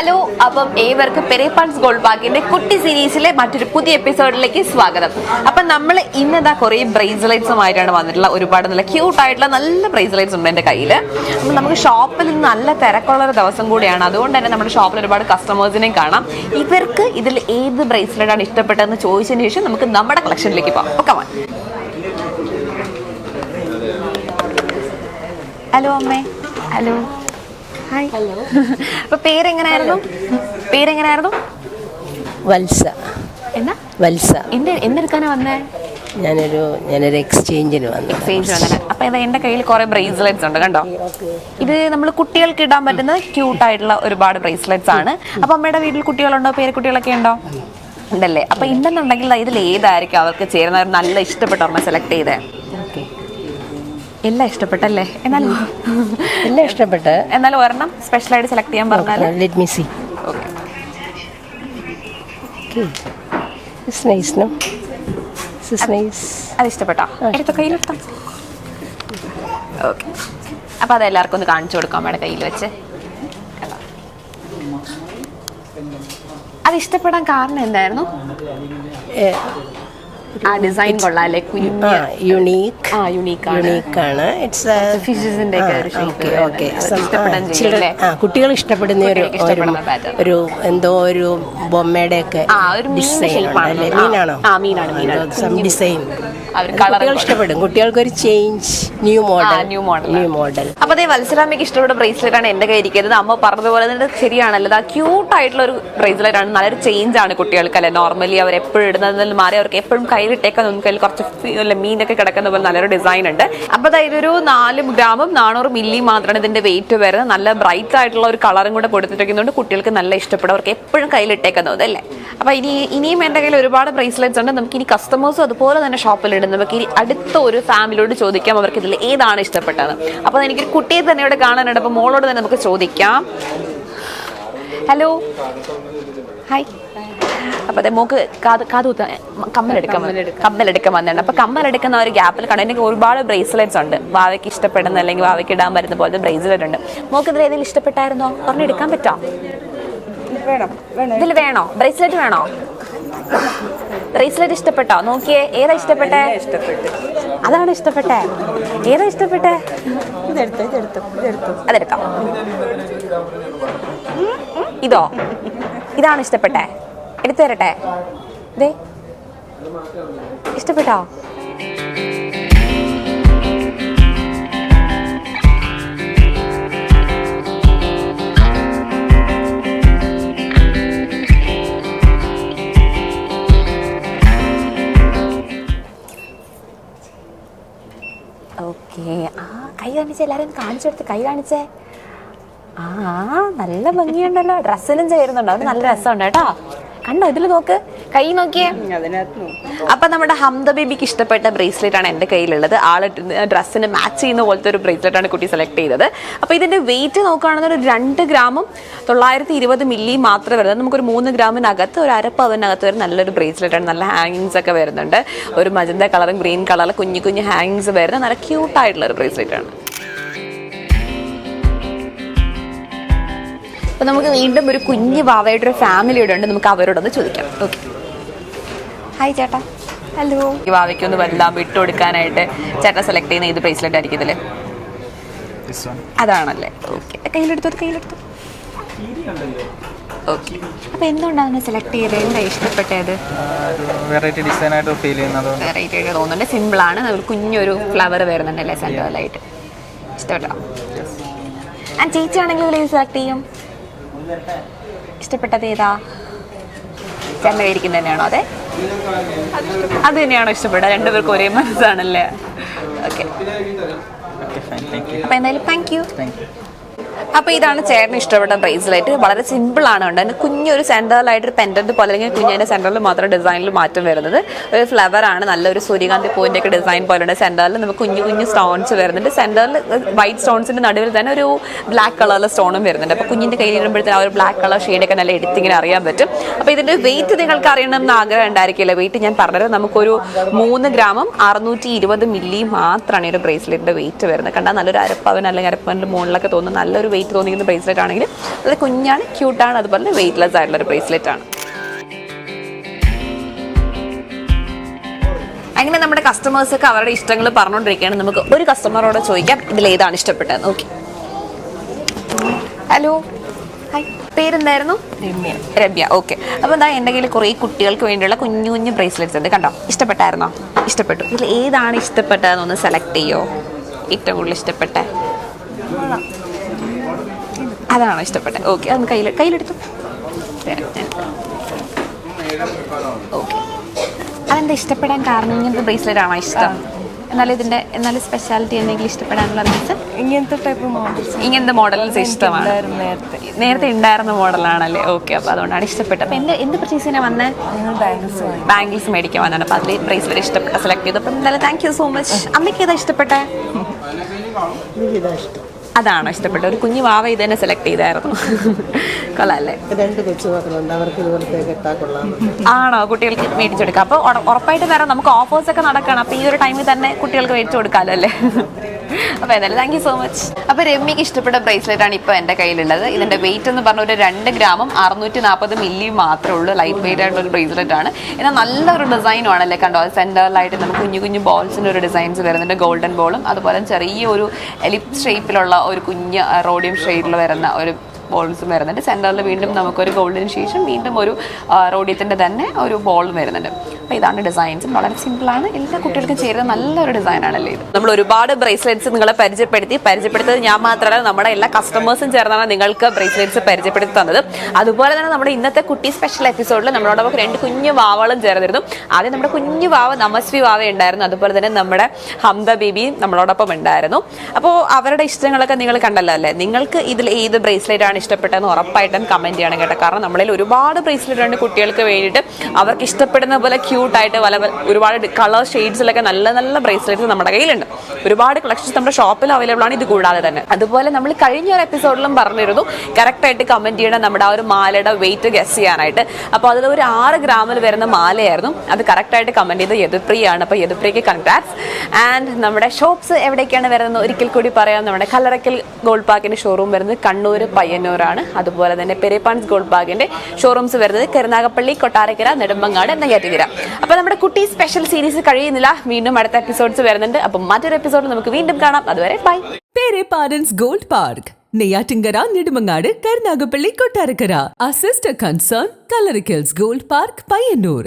Hello അപ്പം ഏവർക്കും പെരേപ്പാൻസ് gold ബാഗിന്റെ കുട്ടി സീരീസിലെ മറ്റൊരു പുതിയ എപ്പിസോഡിലേക്ക് സ്വാഗതം. അപ്പം നമ്മൾ ഇന്നതാ കുറേ ബ്രേസ്ലെറ്റ്സുമായിട്ടാണ് വന്നിട്ടുള്ള ഒരുപാട് നല്ല ക്യൂട്ട് ആയിട്ടുള്ള നല്ല ബ്രേസ്ലെറ്റ്സ് ഉണ്ട് എന്റെ കയ്യിൽ അപ്പം നമുക്ക് ഷോപ്പിൽ നിന്ന് നല്ല തിരക്കുള്ള ഒരു ദിവസം കൂടിയാണ്. അതുകൊണ്ട് തന്നെ നമ്മുടെ ഷോപ്പിൽ ഒരുപാട് കസ്റ്റമേഴ്സിനെയും കാണാം. ഇവർക്ക് ഇതിൽ ഏത് ബ്രേസ്ലൈറ്റ് ആണ് ഇഷ്ടപ്പെട്ടതെന്ന് ചോദിച്ചതിന് ശേഷം നമുക്ക് നമ്മുടെ കളക്ഷനിലേക്ക് പോകാം. ഓക്കെ ഹലോ അമ്മേ. ഹലോ ഹായ് ഹലോ അപ്പൊ പേരെങ്ങനായിരുന്നു? പേരെങ്ങനായിരുന്നു? വത്സ. എന്നാ? വത്സ. എന്ത് എന്തെടുക്കാനാ വന്നേ? ഞാനൊരു ഞാനൊരു എക്സ്ചേഞ്ചിന് വന്നു. എക്സ്ചേഞ്ച് വന്നത് അപ്പൊ ഇത് എന്റെ കയ്യിൽ കുറെ ബ്രേസ്ലെറ്റ്സ് ഉണ്ട് കണ്ടോ? ഇത് നമ്മൾ കുട്ടികൾക്ക് ഇടാൻ പറ്റുന്ന ക്യൂട്ട് ആയിട്ടുള്ള ഒരുപാട് ബ്രേസ്ലെറ്റ്സ് ആണ്. അപ്പൊ അമ്മയുടെ വീട്ടിൽ കുട്ടികളുണ്ടോ? പേരക്കുട്ടികളൊക്കെ ഉണ്ടോ? ഉണ്ടല്ലേ? അപ്പൊ ഇണ്ടെന്നുണ്ടെങ്കിൽ ഇതിൽ ഏതായിരിക്കും അവർക്ക് ചേരുന്ന ഒരു നല്ല ഇഷ്ടപ്പെട്ട അമ്മ സെലക്ട് ചെയ്തേ. എല്ലാം ഇഷ്ടപ്പെട്ടല്ലേ? എന്നാൽ എല്ലാം ഇഷ്ടപ്പെട്ട്. എന്നാൽ ഒരെണ്ണം സ്പെഷ്യലായിട്ട് സെലക്ട് ചെയ്യാൻ പറഞ്ഞാൽ let me see okay okay it's nice no it's nice അത് ഇഷ്ടപ്പെട്ടോ? എടുത്തോ കയ്യിലെടുത്തോ. ഓക്കെ അപ്പൊ അത് എല്ലാവർക്കും ഒന്ന് കാണിച്ചു കൊടുക്കാം വേണം കയ്യിൽ വെച്ച്? അത് ഇഷ്ടപ്പെടാൻ കാരണം എന്തായിരുന്നു? ആ ഡിസൈൻ കൊള്ളാം അല്ലേ കുഞ്ഞ് ആ യുണീക്ക് ആ യുണീക്ക് ആണ് യുണീക്ക് ആണ് ഇറ്റ്സ് ഫിഷസിന്റെ ഓക്കെ ഓക്കെ? കുട്ടികൾ ഇഷ്ടപ്പെടുന്ന ഒരു. ഒരു എന്തോ ഒരു ബൊമ്മയുടെ ഒക്കെ ആ, ഡിസൈൻ ആ, മീനാണോ. ഡിസൈൻ കുട്ടികൾ ഇഷ്ടപ്പെടും. കുട്ടികൾക്ക് ഒരു change new model new model new model അപ്പൊ അതേ വത്സരാമയ്ക്ക് ഇഷ്ടപ്പെട്ട ബ്രേസ്ലെറ്റ് ആണ് എന്റെ കയ്യിരിക്കുന്നത് അമ്മ പറഞ്ഞതുപോലെ തന്നെ ശരിയാണല്ലോ. അത് ക്യൂട്ട് ആയിട്ടുള്ള ഒരു ബ്രേസ്ലെറ്റ് ആണ്. നല്ലൊരു ചേഞ്ച് ആണ് കുട്ടികൾക്ക് അല്ലെ നോർമലി അവർ എപ്പോഴും ഇടുന്നതിൽ മാറി അവർക്ക് എപ്പോഴും കയ്യിലിട്ടേക്കാൻ നമുക്ക് കുറച്ച് നല്ല മീനൊക്കെ കിടക്കുന്ന പോലെ നല്ലൊരു ഡിസൈൻ ഉണ്ട്. അപ്പൊ അതായത് ഒരു നാല് ഗ്രാമും നാനൂറ് മില്ലി മാത്രമാണ് ഇതിന്റെ വെയിറ്റ് വരുന്നത്. നല്ല ബ്രൈറ്റ് ആയിട്ടുള്ള ഒരു കളറും കൂടെ കൊടുത്തിരിക്കുന്നതുകൊണ്ട് കുട്ടികൾക്ക് നല്ല ഇഷ്ടപ്പെടും. അവർക്ക് എപ്പോഴും കയ്യിലിട്ടേക്കുന്നത് അല്ലേ? അപ്പൊ ഇനി ഇനിയും എന്റെ കയ്യിൽ ഒരുപാട് ബ്രേസ്ലെറ്റ്സ് ഉണ്ട്. നമുക്ക് ഇനി കസ്റ്റമേഴ്സും അതുപോലെ തന്നെ ഷോപ്പിൽ ഇടും നമുക്ക് ഇനി അടുത്ത ഒരു ഫാമിലിയോട് ചോദിക്കാം അവർക്ക് ഇതിൽ ഏതാണ് ഇഷ്ടപ്പെട്ടത് അപ്പൊ എനിക്കൊരു കുട്ടിയെ തന്നെ ഇവിടെ കാണാനുണ്ട്. അപ്പൊ മോളോട് തന്നെ നമുക്ക് ചോദിക്കാം. ഹലോ ഹായ് അപ്പൊ അതെ മോക്ക് കാത് കാത് കുത്താൻ കമ്മലെടുക്കാൻ കമ്മലെടുക്കാൻ. വന്നിട്ടുണ്ട് അപ്പൊ കമ്മലെടുക്കുന്ന ഒരു ഗ്യാപ്പിൽ കണ്ടു. എനിക്ക് ഒരുപാട് ബ്രേസ്ലെറ്റ്സ് ഉണ്ട്. വാവയ്ക്ക് ഇഷ്ടപ്പെടുന്ന അല്ലെങ്കിൽ വാവയ്ക്ക് ഇടാൻ വരുന്ന പോലത്തെ ബ്രേസ്ലെറ്റ് ഉണ്ട്. മോക്ക് ഇതിൽ ഏതെങ്കിലും ഇഷ്ടപ്പെട്ടായിരുന്നോ? പറഞ്ഞെടുക്കാൻ എടുക്കാൻ പറ്റോ? ഇതിൽ വേണോ? ബ്രേസ്ലെറ്റ് വേണോ? ബ്രേസ്ലെറ്റ് ഇഷ്ടപ്പെട്ടോ? നോക്കിയേ ഏതാ ഇഷ്ടപ്പെട്ടേ? അതാണ് ഇഷ്ടപ്പെട്ടേ. ഏതാ ഇഷ്ടപ്പെട്ടേ? അതെടുക്കാം. ഇതോ? ഇതാണ് ഇഷ്ടപ്പെട്ടെ? എടുത്തു തരട്ടെ ദേ. ഇഷ്ടപ്പെട്ടോ? ഓക്കെ. ആ കൈ കാണിച്ചേ എല്ലാവരും കാണിച്ചെടുത്ത് കൈ കാണിച്ചേ. ആ നല്ല ഭംഗിയുണ്ടല്ലോ. ഡ്രസ്സിലും ചേരുന്നുണ്ടോ. അത് നല്ല രസമുണ്ട് കേട്ടോ. കണ്ടോ? ഇതിൽ നോക്ക്. കൈ നോക്കിയേ. അപ്പൊ നമ്മുടെ ഹംദ ബേബിക്ക് ഇഷ്ടപ്പെട്ട ബ്രേസ്ലെറ്റ് ആണ് എന്റെ കയ്യിലുള്ളത്. ആൾ ഡ്രസ്സിന് മാച്ച് ചെയ്യുന്ന പോലത്തെ ഒരു ബ്രേസ്ലെറ്റ് ആണ് കുട്ടി സെലക്ട് ചെയ്തത്. അപ്പൊ ഇതിന്റെ വെയിറ്റ് നോക്കുകയാണെന്ന് ഒരു രണ്ട് ഗ്രാമും തൊള്ളായിരത്തി ഇരുപത് മില്ലി മാത്രമേ വരുന്നത് നമുക്കൊരു മൂന്ന് ഗ്രാമിനകത്ത് ഒരു അരപ്പവനകത്ത് ഒരു നല്ലൊരു ബ്രേസ്ലെറ്റ് ആണ്. നല്ല ഹാങ്ങിങ്സ് ഒക്കെ വരുന്നുണ്ട്. ഒരു മജന്ത കളറും ഗ്രീൻ കളറിൽ കുഞ്ഞു കുഞ്ഞു ഹാങ്ങിങ്സ് വരുന്ന നല്ല ക്യൂട്ടായിട്ടുള്ള ഒരു ബ്രേസ്ലെറ്റ് ആണ്. അപ്പൊ നമുക്ക് വീണ്ടും ഒരു കുഞ്ഞു വാവയുടെ ഒരു ഫാമിലി ഇവിടെ ഉണ്ട്. നമുക്ക് അവരോടൊന്ന് ചോദിക്കാം. ഓക്കെ ഹായ് ചേട്ടാ. ഹലോ ഈ വാവയ്ക്ക് ഒന്ന് വല്ലാം വിട്ട് കൊടുക്കാനായിട്ട് ചേട്ടൻ സെലക്ട് ചെയ്യുന്ന ഏത് ബ്രേസ്ലെറ്റ് ആയിരിക്കും ഇതിൽ. അതാണല്ലേ. ഓക്കെ കയ്യിലെടുത്തു കയ്യിലെടുത്തു. ഓക്കെ അപ്പൊ എന്തുകൊണ്ടാണ് സെലക്ട് ചെയ്തത് എന്താ ഇഷ്ടപ്പെട്ടത്? വെറൈറ്റി ഡിസൈൻ ആയിട്ട് ഫീൽ ചെയ്യുന്നത് വെറൈറ്റി ആയിട്ട് തോന്നുന്നുണ്ട്. സിമ്പിൾ ആണ്. കുഞ്ഞൊരു ഫ്ലവർ വരുന്നുണ്ടല്ലേ സെൻട്രലായിട്ട് ഇഷ്ടപ്പെട്ടോ? ആ ചേച്ചി ആണെങ്കിൽ ഇതിൽ സെലക്ട് ചെയ്യും. ഇഷ്ടപ്പെട്ടത് ഏതാ? ചേട്ടൻ മേടിക്കുന്നത് തന്നെയാണോ? അതെ. അത് തന്നെയാണോ ഇഷ്ടപ്പെട്ടത് രണ്ടുപേർക്കും ഒരേ മനസ്സാണല്ലേ? ഓക്കെ അപ്പൊ എന്തായാലും താങ്ക് യു താങ്ക് യു അപ്പൊ ഇതാണ് ചേട്ടന് ഇഷ്ടപ്പെട്ട ബ്രേസ്ലെറ്റ് വളരെ സിമ്പിൾ ആണ് ഉണ്ട് കുഞ്ഞൊരു സെന്ററിലായിട്ട് ഒരു പെൻഡന്റ് പോലെ അല്ലെങ്കിൽ കുഞ്ഞിന്റെ സെന്ററിൽ മാത്രം ഡിസൈനിൽ മാറ്റം വരുന്നത്. ഒരു ഫ്ലവർ ആണ് നല്ലൊരു സൂര്യകാന്തി പൂവിന്റെ ഒക്കെ ഡിസൈൻ പോലെയുണ്ട്. സെന്ററിൽ നമുക്ക് കുഞ്ഞു കുഞ്ഞു സ്റ്റോൺസ് വരുന്നുണ്ട്. സെന്ററിൽ വൈറ്റ് സ്റ്റോൺസിന്റെ നടുവിൽ തന്നെ ഒരു ബ്ലാക്ക് കളറിലെ സ്റ്റോണും വരുന്നുണ്ട്. അപ്പൊ കുഞ്ഞിന്റെ കയ്യിൽ ഇടുമ്പോഴത്തേന് ആ ഒരു ബ്ലാക്ക് കളർ ഷെയ്ഡൊക്കെ നല്ല എടുത്തിങ്ങനെ അറിയാൻ പറ്റും. അപ്പൊ ഇതിന്റെ വെയിറ്റ് നിങ്ങൾക്ക് അറിയണം എന്ന് ആഗ്രഹം ഉണ്ടായിരിക്കില്ല. വെയിറ്റ് ഞാൻ പറഞ്ഞത് നമുക്കൊരു മൂന്ന് ഗ്രാമും അറുന്നൂറ്റി ഇരുപത് മില്ലി മാത്രമാണ് ഈ ഒരു ബ്രേസ്ലെറ്റിന്റെ വെയിറ്റ് വരുന്നത്. കണ്ടാൽ നല്ലൊരു അരപ്പവൻ അല്ലെങ്കിൽ അരപ്പവന്റെ മുകളിലൊക്കെ തോന്നുന്ന നല്ലൊരു വെയിറ്റ് തോന്നിക്കുന്ന ബ്രേസ്ലെറ്റ് ആണെങ്കിൽ അത് കുഞ്ഞാണ് ക്യൂട്ടാണ് അതുപോലെ തന്നെ വെയിറ്റ്ലെസ് ആയിട്ടുള്ള ഒരു ബ്രേസ്ലെറ്റ് ആണ്. അങ്ങനെ നമ്മുടെ കസ്റ്റമേഴ്സ് ഒക്കെ അവരുടെ ഇഷ്ടങ്ങൾ പറഞ്ഞുകൊണ്ടിരിക്കുകയാണ്. നമുക്ക് ഒരു കസ്റ്റമറോട് ചോദിക്കാം ഇതിൽ ഏതാണ് ഇഷ്ടപ്പെട്ടത്? ഓക്കെ ഹലോ ഹായ് പേരെന്തായിരുന്നു? രമ്യ. രമ്യ. ഓക്കെ അപ്പോൾ എന്താ എന്റെ കയ്യിൽ കുറേ കുട്ടികൾക്ക് വേണ്ടിയുള്ള കുഞ്ഞു കുഞ്ഞു ബ്രേസ്ലെറ്റ്സ് ഉണ്ട്. കണ്ടോ? ഇഷ്ടപ്പെട്ടായിരുന്നോ? ഇഷ്ടപ്പെട്ടു. ഇതിൽ ഏതാണ് ഇഷ്ടപ്പെട്ടതെന്ന് ഒന്ന് സെലക്ട് ചെയ്യോ? ഏറ്റവും കൂടുതൽ ഇഷ്ടപ്പെട്ടെ? അതാണോ ഇഷ്ടപ്പെട്ടത്? ഓക്കെ അതൊന്ന് കയ്യിൽ കയ്യിലെടുത്തു. ഓക്കെ. അതെന്താ ഇഷ്ടപ്പെടാൻ കാരണം? ഇങ്ങനത്തെ ബ്രേസ്ലെറ്റ് ആണോ ഇഷ്ടം? എന്നാലും ഇതിന്റെ എന്നാലും സ്പെഷ്യാലിറ്റി എന്തെങ്കിലും ഇഷ്ടപ്പെടാനുള്ള റീസൺ ഇങ്ങനത്തെ ടൈപ്പ് മോഡൽസ് ഇങ്ങനത്തെ മോഡൽസ് ഇഷ്ടമാണ്. നേരത്തെ. നേരത്തെ ഉണ്ടായിരുന്ന മോഡലാണല്ലേ? ഓക്കെ അപ്പോൾ അതുകൊണ്ടാണ് ഇഷ്ടപ്പെട്ടത്. അപ്പോൾ എന്ത് എന്ത് പർച്ചേസിനാണ് വന്നേ? ഞങ്ങൾ ബാംഗിൾസ് ബാംഗിൾസ് മേടിക്കാൻ വന്നാണ് അപ്പോൾ അതിൽ ബ്രേസ്ലെറ്റ് ഇഷ്ടപ്പെട്ട സെലക്ട് ചെയ്തു അപ്പം എന്തായാലും താങ്ക് യു സോ മച്ച് അമ്മയ്ക്ക് ഏതാ ഇഷ്ടപ്പെട്ടേ? ഇഷ്ടം. അതാണോ ഇഷ്ടപ്പെട്ടത്. ഒരു കുഞ്ഞു വാവ ഇത് തന്നെ സെലക്ട് ചെയ്തായിരുന്നു. കൊള്ളാല്ലേ? രണ്ട് കൊച്ചുമക്കളുണ്ട് അവർക്ക് ഇതുപോലത്തെ ആണോ? കുട്ടികൾക്ക് മേടിച്ചു കൊടുക്കാം. അപ്പോൾ ഉറ- ഉറപ്പായിട്ട് തരാം. നമുക്ക് ഓഫേഴ്സ് ഒക്കെ നടക്കണം. അപ്പോൾ ഈ ഒരു ടൈമിൽ തന്നെ കുട്ടികൾക്ക് മേടിച്ചു കൊടുക്കാമല്ലോ അല്ലേ? അപ്പോൾ എന്തായാലും താങ്ക് യു സോ മച്ച് അപ്പോൾ രമ്യക്ക് ഇഷ്ടപ്പെട്ട ബ്രേസ്ലെറ്റ് ആണ് ഇപ്പോൾ എന്റെ കയ്യിലുള്ളത്. ഇതിന്റെ വെയിറ്റ് എന്ന് പറഞ്ഞ ഒരു രണ്ട് ഗ്രാമും അറുന്നൂറ്റി നാൽപ്പത് മില്ലി മാത്രമേ ഉള്ളൂ. ലൈറ്റ് വെയിറ്റ് ആയിട്ടുള്ള ഒരു ബ്രേസ്ലെറ്റ് ആണ്. എന്നാൽ നല്ലൊരു ഡിസൈനും ആണല്ലേ കണ്ടോ? സെന്ററിലായിട്ട് നമുക്ക് കുഞ്ഞു കുഞ്ഞു ബോൾസിന്റെ ഒരു ഡിസൈൻസ് വരുന്നുണ്ട്. ഗോൾഡൻ ബോളും അതുപോലെ ചെറിയ ഒരു എലിപ്സ് ഷേപ്പിലുള്ള ഒരു കുഞ്ഞ് റോഡിയം ഷെയ്ഡിൽ വരുന്ന ഒരു ബോൾസും വരുന്നുണ്ട്. സെന്ററിൽ വീണ്ടും നമുക്കൊരു ഗോൾഡിന് ശേഷം വീണ്ടും ഒരു റോഡിയത്തിന്റെ തന്നെ ഒരു ബോൾ വരുന്നുണ്ട്. അപ്പോൾ ഇതാണ് ഡിസൈൻസ് വളരെ സിമ്പിളാണ് എല്ലാ കുട്ടികൾക്കും ചേരുന്ന നല്ലൊരു ഡിസൈനാണല്ലേ ഇത്. നമ്മൾ ഒരുപാട് ബ്രേസ്ലെറ്റ്സ് നിങ്ങളെ പരിചയപ്പെടുത്തി. പരിചയപ്പെടുത്തത് ഞാൻ മാത്രമല്ല നമ്മുടെ എല്ലാ കസ്റ്റമേഴ്സും ചേർന്നാണ് നിങ്ങൾക്ക് ബ്രേസ്ലെറ്റ്സ് പരിചയപ്പെടുത്തി തന്നത്. അതുപോലെ തന്നെ നമ്മുടെ ഇന്നത്തെ കുട്ടി സ്പെഷ്യൽ എപ്പിസോഡിൽ നമ്മളോടൊപ്പം രണ്ട് കുഞ്ഞു വാവകളും ചേർന്നിരുന്നു. ആദ്യം നമ്മുടെ കുഞ്ഞു വാവ നമസ്വി വാവ ഉണ്ടായിരുന്നു. അതുപോലെ തന്നെ നമ്മുടെ ഹംദ ബീബിയും നമ്മളോടൊപ്പം ഉണ്ടായിരുന്നു. അപ്പോൾ അവരുടെ ഇഷ്ടങ്ങളൊക്കെ നിങ്ങൾ കണ്ടല്ലോ അല്ലേ? നിങ്ങൾക്ക് ഇതിൽ ഏത് ബ്രേസ്ലെറ്റ് ആണ് ഇഷ്ടപ്പെട്ടതെന്ന് ഉറപ്പായിട്ടും കമന്റ് ചെയ്യണം കേട്ടോ. കാരണം നമ്മളിൽ ഒരുപാട് ബ്രേസ്ലെറ്റ് ഉണ്ട് കുട്ടികൾക്ക് വേണ്ടിയിട്ട്. അവർക്ക് ഇഷ്ടപ്പെടുന്ന പോലെ ക്യൂട്ടായിട്ട് പല ഒരുപാട് കളർ ഷെയ്ഡ്സിലൊക്കെ നല്ല നല്ല ബ്രേസ്ലെറ്റ്സ് നമ്മുടെ കയ്യിലുണ്ട്. ഒരുപാട് കളക്ഷൻസ് നമ്മുടെ ഷോപ്പിൽ അവൈലബിൾ ആണ്. ഇത് കൂടാതെ തന്നെ. അതുപോലെ നമ്മൾ കഴിഞ്ഞ ഒരു എപ്പിസോഡിലും പറഞ്ഞിരുന്നു കറക്റ്റായിട്ട് കമന്റ് ചെയ്യണം നമ്മുടെ ആ ഒരു മാലയുടെ വെയിറ്റ് ഗസ് ചെയ്യാനായിട്ട്. അപ്പോൾ അതിൽ ഒരു ആറ് ഗ്രാമിൽ വരുന്ന മാലയായിരുന്നു. അത് കറക്റ്റായിട്ട് കമന്റ് ചെയ്ത് യദുപ്രിയാണ്. അപ്പോൾ യദുപ്രിയക്ക് കൺഗ്രാറ്റ്സ് ആൻഡ് നമ്മുടെ ഷോപ്സ് എവിടേക്കാണ് വരുന്നത്? ഒരിക്കൽ കൂടി പറയാം. നമ്മുടെ കല്ലറക്കൽ ഗോൾഡ് പാർക്കിന്റെ ഷോറൂം വരുന്നത് കണ്ണൂർ പയ്യന്നൂരാണ് അതുപോലെ തന്നെ പെരേപ്പാൻസ് ഗോൾഡ് പാർക്കിന്റെ ഷോറൂംസ് വരുന്നത് കരുനാഗപ്പള്ളി കൊട്ടാരക്കര നെടുമ്പങ്ങാട് നെയ്യാറ്റിക്കര അപ്പൊ നമ്മുടെ കുട്ടി സ്പെഷ്യൽ സീരീസ് കഴിയുന്നില്ല. വീണ്ടും അടുത്ത എപ്പിസോഡ്സ് വരുന്നുണ്ട്. അപ്പം മറ്റൊരു എപ്പിസോഡ് നമുക്ക് വീണ്ടും കാണാം. അതുവരെ ബൈ പേരെ parents Gold Park. Neyyattinkara Nedumangad Karunagappally Kottarakkara. Assist concern കലറിക്കൽസ് gold park Payyanur